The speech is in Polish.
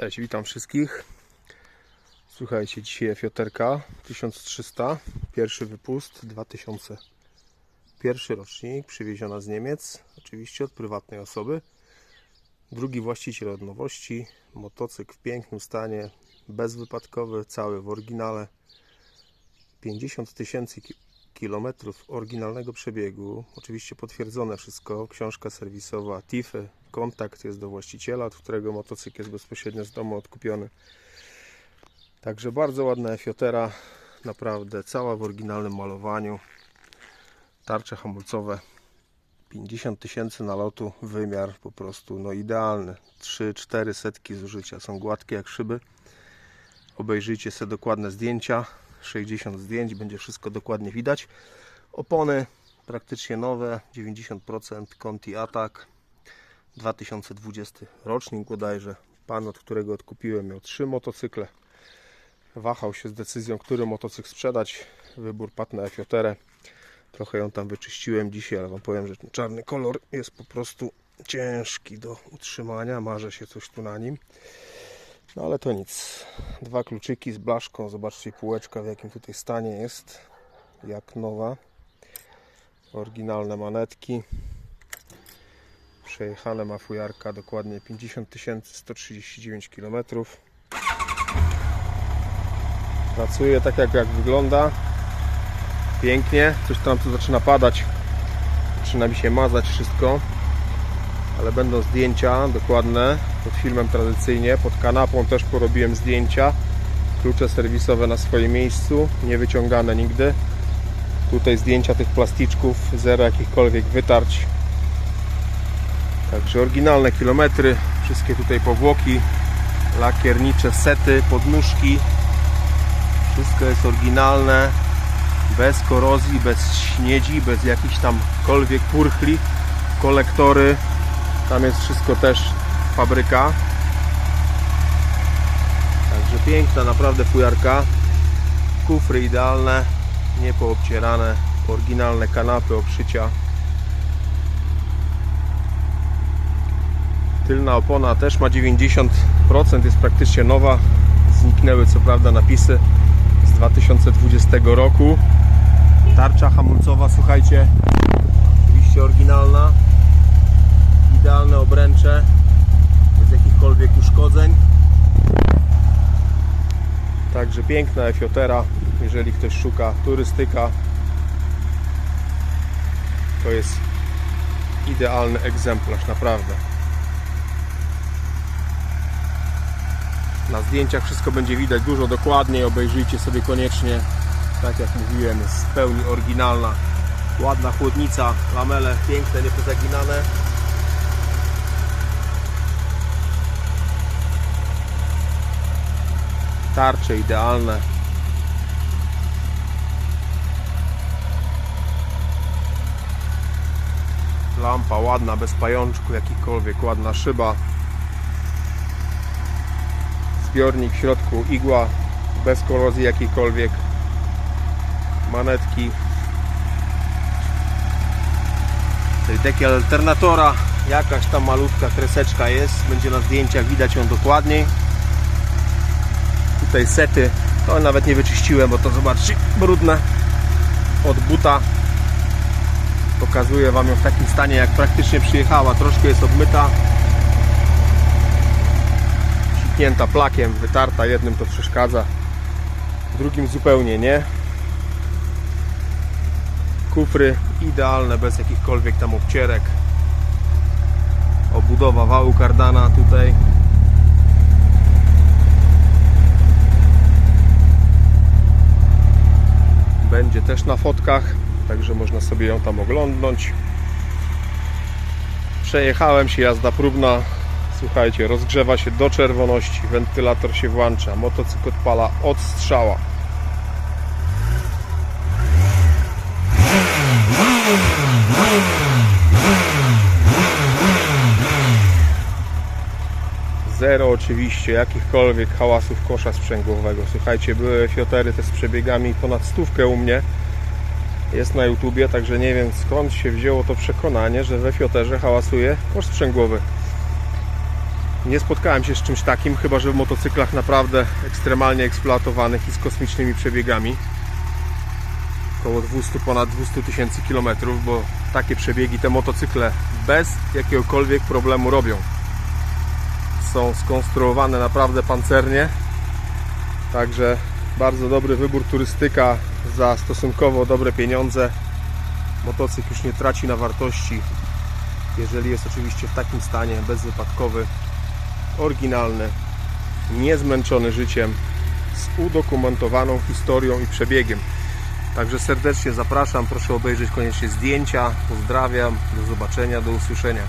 Cześć, witam wszystkich. Słuchajcie, dzisiaj Fioterka 1300, pierwszy wypust 2001 rocznik, przywieziona z Niemiec, oczywiście od prywatnej osoby. Drugi właściciel od nowości, motocykl w pięknym stanie, bezwypadkowy, cały w oryginale. 50 tysięcy ki- kilometrów oryginalnego przebiegu, oczywiście potwierdzone wszystko, książka serwisowa TIFy, kontakt jest do właściciela, od którego motocykl jest bezpośrednio z domu odkupiony. Także bardzo ładna Fiotera, naprawdę cała w oryginalnym malowaniu. Tarcze hamulcowe 50 tysięcy nalotu, wymiar po prostu no idealny. 3-4 setki zużycia, są gładkie jak szyby. Obejrzyjcie sobie dokładne zdjęcia. 60 zdjęć, będzie wszystko dokładnie widać. Opony praktycznie nowe, 90% Conti Attack. 2020 rocznik bodajże. Pan, od którego odkupiłem, miał trzy motocykle. Wahał się z decyzją, który motocykl sprzedać. Wybór padł na Fioterę. Trochę ją tam wyczyściłem dzisiaj, ale Wam powiem, że ten czarny kolor jest po prostu ciężki do utrzymania. Marzę się coś tu na nim. No ale to nic. Dwa kluczyki z blaszką. Zobaczcie półeczka w jakim tutaj stanie jest. Jak nowa. Oryginalne manetki. Przejechane ma fujarka dokładnie 50 139 km. Pracuje tak jak, jak wygląda. Pięknie. Coś tam tu zaczyna padać. Zaczyna mi się mazać wszystko. Ale będą zdjęcia dokładne pod filmem tradycyjnie. Pod kanapą też porobiłem zdjęcia. Klucze serwisowe na swoim miejscu. Nie wyciągane nigdy. Tutaj zdjęcia tych plasticzków. Zero jakichkolwiek wytarć. Także oryginalne kilometry, wszystkie tutaj powłoki, lakiernicze sety, podnóżki. Wszystko jest oryginalne, bez korozji, bez śniedzi, bez jakichś tamkolwiek purchli, kolektory. Tam jest wszystko też fabryka. Także piękna naprawdę fujarka. Kufry idealne, niepoobcierane, oryginalne kanapy, okrzycia. Tylna opona też ma 90%, jest praktycznie nowa. Zniknęły co prawda napisy z 2020 roku. Tarcza hamulcowa, słuchajcie, oczywiście oryginalna. Idealne obręcze, bez jakichkolwiek uszkodzeń. Także piękna Efiotera, jeżeli ktoś szuka turystyka, to jest idealny egzemplarz, naprawdę. Na zdjęciach wszystko będzie widać dużo dokładniej. Obejrzyjcie sobie koniecznie. Tak jak mówiłem, jest w pełni oryginalna. Ładna chłodnica, lamele piękne, niepozaginane. Tarcze idealne. Lampa ładna, bez pajączku, jakikolwiek ładna szyba zbiornik w środku igła bez korozji jakiejkolwiek manetki. Tej dekiel alternatora jakaś tam malutka kreseczka jest będzie na zdjęciach widać ją dokładniej. Tutaj sety to nawet nie wyczyściłem bo to zobaczcie brudne. Od buta. Pokazuję wam ją w takim stanie jak praktycznie przyjechała. Troszkę jest obmyta pchnięta plakiem, wytarta, jednym to przeszkadza, drugim zupełnie nie. Kufry idealne, bez jakichkolwiek tam obcierek. Obudowa wału kardana tutaj. Będzie też na fotkach, także można sobie ją tam oglądnąć. Przejechałem się, jazda próbna, Słuchajcie, rozgrzewa się do czerwoności, wentylator się włącza, motocykl odpala od strzała. Zero oczywiście jakichkolwiek hałasów kosza sprzęgłowego. Słuchajcie, były fiotery te z przebiegami ponad stówkę u mnie. Jest na YouTubie, także nie wiem skąd się wzięło to przekonanie, że we fioterze hałasuje kosz sprzęgłowy. Nie spotkałem się z czymś takim, chyba że w motocyklach naprawdę ekstremalnie eksploatowanych i z kosmicznymi przebiegami. Około 200, ponad 200 tysięcy kilometrów, bo takie przebiegi te motocykle bez jakiegokolwiek problemu robią. Są skonstruowane naprawdę pancernie, także bardzo dobry wybór turystyka za stosunkowo dobre pieniądze. Motocykl już nie traci na wartości, jeżeli jest oczywiście w takim stanie, bezwypadkowy, oryginalny, niezmęczony życiem, z udokumentowaną historią i przebiegiem. Także serdecznie zapraszam, proszę obejrzeć koniecznie zdjęcia. Pozdrawiam, do zobaczenia, do usłyszenia.